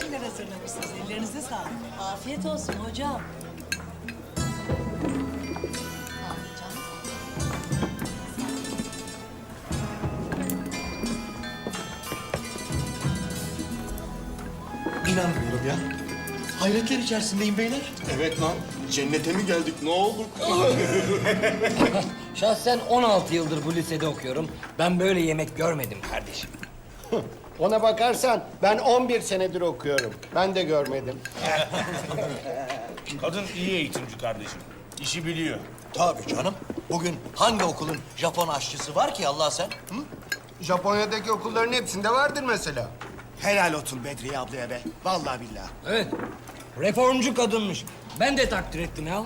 şeyler hazırlamışsınız. Ellerinize sağlık. Afiyet olsun hocam. İnanmıyorum ya. Hayretler içerisindeyim beyler. Evet lan. Cennete mi geldik? Ne olduk? Şahsen 16 yıldır bu lisede okuyorum. Ben böyle yemek görmedim kardeşim. Ona bakarsan ben 11 senedir okuyorum. Ben de görmedim. Kadın iyi eğitimci kardeşim. İşi biliyor. Tabii canım. Bugün hangi okulun Japon aşçısı var ki Allah sen? Hı? Japonya'daki okulların hepsinde vardır mesela. Helal olsun Bedriye ablaya be. Vallahi billahi. Evet. Reformcu kadınmış. Ben de takdir ettim ya.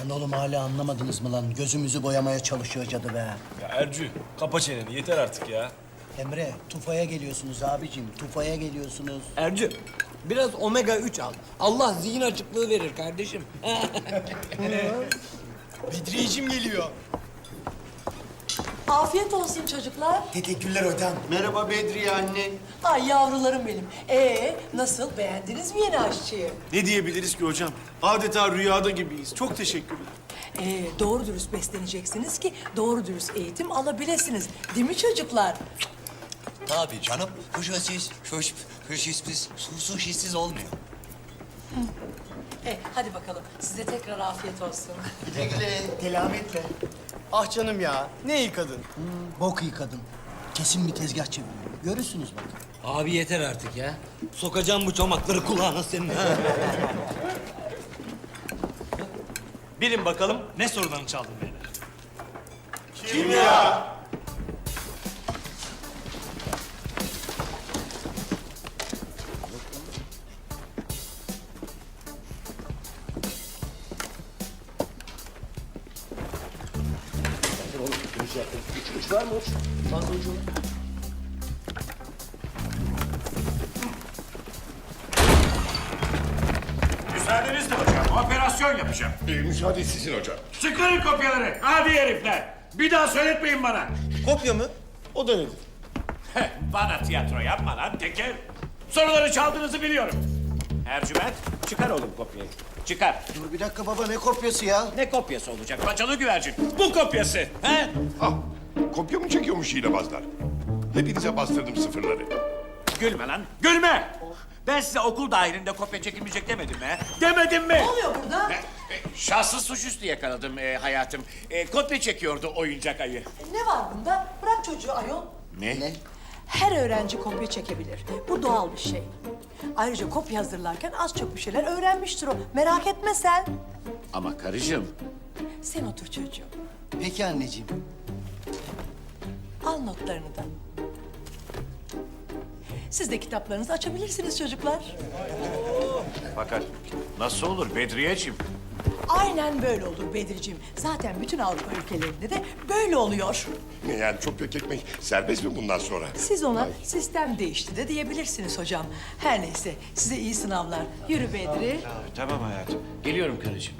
Lan oğlum hala anlamadınız mı lan? Gözümüzü boyamaya çalışıyor cadı be. Ya Ercü, kapa çeneni yeter artık ya. Emre, Tufa'ya geliyorsunuz abicim. Tufa'ya geliyorsunuz. Ercü, biraz omega 3 al. Allah zihin açıklığı verir kardeşim. Bedriyeciğim geliyor. Afiyet olsun çocuklar. Teşekkürler hocam. Merhaba Bedriye anne. Ay yavrularım benim. Ee nasıl beğendiniz mi yeni aşçıyı? Ne diyebiliriz ki hocam? Adeta rüyada gibiyiz. Çok teşekkürler. Ee, doğru dürüst besleneceksiniz ki doğru dürüst eğitim alabilirsiniz. Değil mi çocuklar? Tabii canım. Kuşasız, kuş, kuşisіз, susuşisiz olmuyor. E, hadi bakalım. Size tekrar afiyet olsun. Güle güle. Ah canım ya, ne iyi kadın. bok iyi kadın. Kesin bir tezgah çeviriyor. Görürsünüz bak. Abi yeter artık ya. Sokacağım bu çomakları kulağına senin. ha. Bilin bakalım ne sorudan çaldın beyler? Müsaadenizle hocam, operasyon yapacağım. müsaade sizin hocam. Çıkarın kopyaları, hadi herifler. Bir daha söyletmeyin bana. Kopya mı? O da nedir? Bana tiyatro yapma lan teker. Soruları çaldığınızı biliyorum. Ercüment, çıkar oğlum kopyayı. Çıkar. Dur bir dakika baba, ne kopyası ya? Ne kopyası olacak? Paçalı güvercin. Bu kopyası. He? Ah, kopya mı çekiyormuş hilebazlar? Hepinize bastırdım sıfırları. Gülme lan, gülme. Ben size okul dahilinde kopya çekilmeyecek demedim mi? he? Demedim mi? Ne oluyor burada? E, e, Şahsız suçüstü yakaladım e, hayatım. E, kopya çekiyordu oyuncak ayı. Ne var bunda? Bırak çocuğu ayol. Ne? Her öğrenci kopya çekebilir. Bu doğal bir şey. Ayrıca kopya hazırlarken az çok bir şeyler öğrenmiştir o. Merak etme sen. Ama karıcığım, Sen otur çocuğum. Peki anneciğim. Al notlarını da. Siz de kitaplarınızı açabilirsiniz çocuklar. fakat nasıl olur Bedriyeciğim? Aynen böyle olur Bedir'ciğim. Zaten bütün Avrupa ülkelerinde de böyle oluyor. Yani çok ekmek serbest mi bundan sonra? Siz ona sistem değişti de diyebilirsiniz hocam. Her neyse size iyi sınavlar. Yürü Bedri. Tamam hayatım. Geliyorum karıcığım.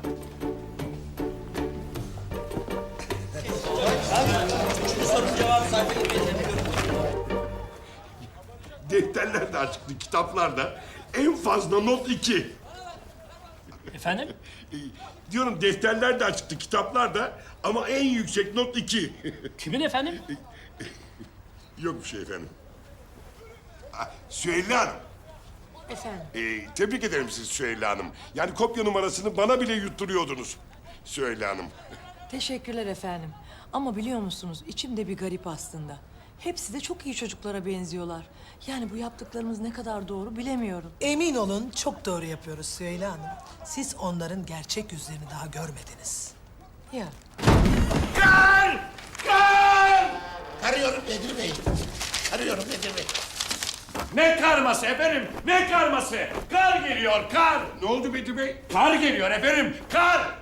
Defterler de açıktı, kitaplar da. En fazla not iki. Efendim? Diyorum defterler de açıktı, kitaplar da. Ama en yüksek not iki. Kimin efendim? Yok bir şey efendim. Ah, Süheyla Hanım. Efendim. ee, tebrik ederim sizi Süheyla Hanım. Yani kopya numarasını bana bile yutturuyordunuz. Süheyla Hanım. Teşekkürler efendim. Ama biliyor musunuz içimde bir garip aslında. Hepsi de çok iyi çocuklara benziyorlar. Yani bu yaptıklarımız ne kadar doğru bilemiyorum. Emin olun çok doğru yapıyoruz Süheyla Hanım. Siz onların gerçek yüzlerini daha görmediniz. Ya Kar! Kar! Arıyorum Bedri Bey. Arıyorum Bedri Bey. Ne karması efendim? Ne karması? Kar geliyor, kar! Ne oldu Bedri Bey? Kar geliyor efendim, kar!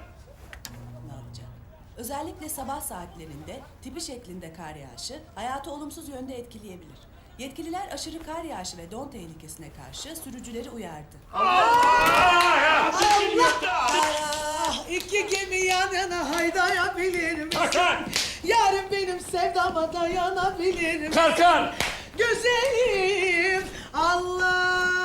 Özellikle sabah saatlerinde tipi şeklinde kar yağışı hayatı olumsuz yönde etkileyebilir. Yetkililer aşırı kar yağışı ve don tehlikesine karşı sürücüleri uyardı. Ah, iki gemi yan yana haydayabilir misin? Kar! Yarın benim sevdama dayanabilir misin? Kar, kar! Güzelim Allah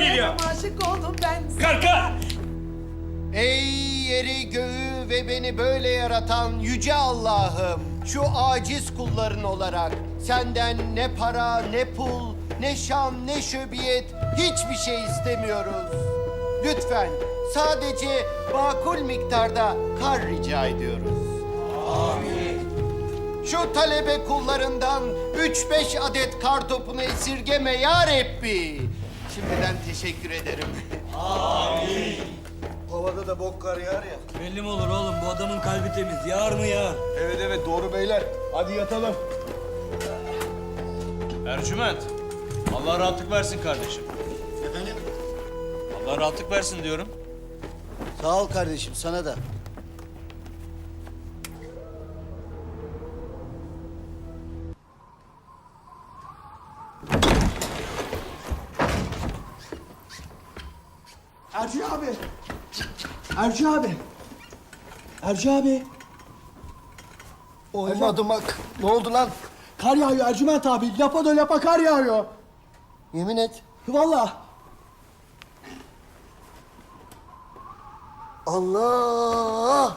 Aşık oldum ben. Kalka! Ey yeri göğü ve beni böyle yaratan yüce Allah'ım. Şu aciz kulların olarak senden ne para, ne pul, ne şan, ne şöbiyet hiçbir şey istemiyoruz. Lütfen sadece makul miktarda kar rica ediyoruz. Şu talebe kullarından üç beş adet kar topunu esirgeme ya Rabbi. Şimdiden teşekkür ederim. Havada da bok kar yağar ya. Belli mi olur oğlum bu adamın kalbi temiz. Yağar mı yağar? Evet evet doğru beyler. Hadi yatalım. Ercüment. Allah rahatlık versin kardeşim. Efendim? Allah rahatlık versin diyorum. Sağ ol kardeşim sana da. Ercü abi. Ercü abi. Ercü abi. Olmadı mak. Ne oldu lan? Kar yağıyor Ercüment abi. Lapa da lapa kar yağıyor. Yemin et. Vallahi. Allah!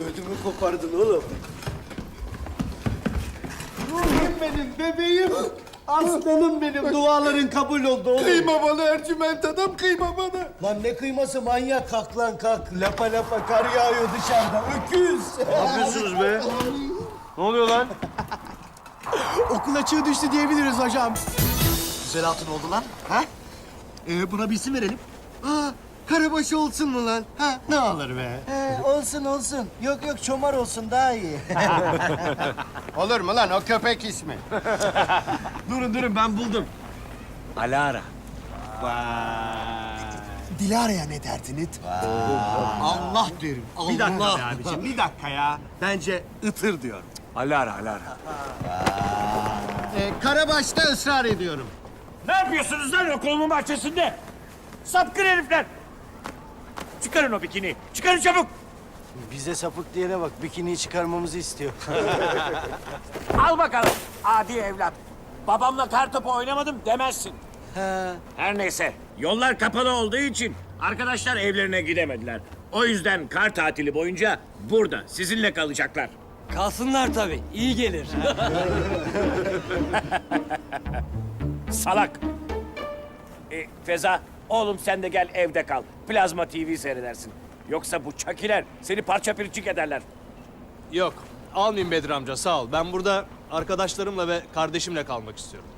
Ödümü kopardın oğlum. Ruhum benim, bebeğim. Aslanım benim, duaların kabul oldu oğlum. Kıyma bana Ercüment adam, kıyma bana. Lan ne kıyması manyak, kalk lan kalk. Lapa lapa kar yağıyor dışarıda, öküz. Ne yapıyorsunuz be? Ne oluyor lan? Okul açığı düştü diyebiliriz hocam. Güzel hatun oldu lan. Ha? Ee, buna bir isim verelim. Aa, karabaşı olsun mu lan? Ha? Ne olur be? Ee, olsun olsun. Yok yok çomar olsun daha iyi. Olur mu lan o köpek ismi? Durun durun ben buldum. Alara. Dilara'ya ne derdin it? Allah derim. Allah. Bir dakika be abiciğim, bir dakika ya. Bence ıtır diyorum. Alara, alara. Ee, karabaşta ısrar ediyorum. Ne yapıyorsunuz lan okulumun bahçesinde? Sapkın herifler! Çıkarın o bikini. Çıkarın çabuk. Bize sapık diyene bak bikiniyi çıkarmamızı istiyor. Al bakalım adi evlat. Babamla kar topu oynamadım demezsin. Her neyse yollar kapalı olduğu için arkadaşlar evlerine gidemediler. O yüzden kar tatili boyunca burada sizinle kalacaklar. Kalsınlar tabii. iyi gelir. Salak. E, Feza oğlum sen de gel evde kal. Plazma TV seyredersin. Yoksa bu çakiler seni parça pirçik ederler. Yok. Almayayım Bedir amca sağ ol. Ben burada arkadaşlarımla ve kardeşimle kalmak istiyorum.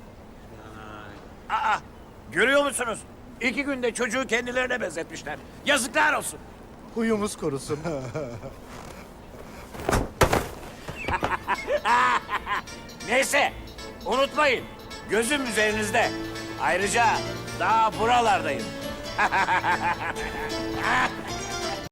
Aa, görüyor musunuz? İki günde çocuğu kendilerine benzetmişler. Yazıklar olsun. Huyumuz korusun. Neyse, unutmayın. Gözüm üzerinizde. Ayrıca daha buralardayım.